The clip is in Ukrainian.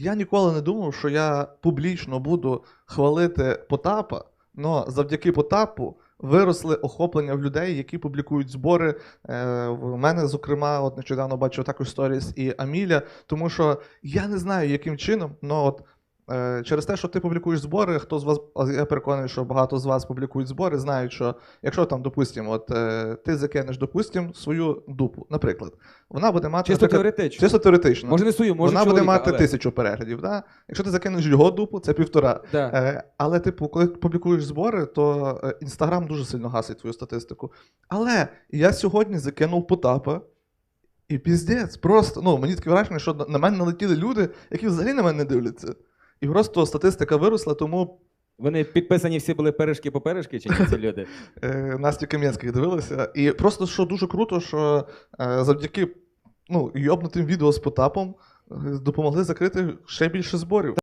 Я ніколи не думав, що я публічно буду хвалити Потапа, але завдяки Потапу виросли охоплення в людей, які публікують збори. Е, В мене, зокрема, от нещодавно бачив також сторіс і Аміля, тому що я не знаю, яким чином, але от. Е, Через те, що ти публікуєш збори, хто з вас, я переконаний, що багато з вас публікують збори, знають, що якщо там, допустимо, от е, ти закинеш, допустимо, свою дупу, наприклад, вона буде мати Чисто теоретично. чисто теоретично. Може не свою, може Вона буде мати але- тисячу переглядів. Да? Якщо ти закинеш його дупу, це півтора. Да. Е, але, типу, коли публікуєш збори, то Інстаграм дуже сильно гасить твою статистику. Але я сьогодні закинув Потапа. І піздець, просто ну мені таке враження, що на мене налетіли люди, які взагалі на мене не дивляться. І просто статистика виросла, тому Вони підписані всі були перешки по перешки, чи ні ці люди? е, Настя Кам'янських дивилася. І просто що дуже круто, що е, завдяки ну, йобнутим відео з Потапом е, допомогли закрити ще більше зборів.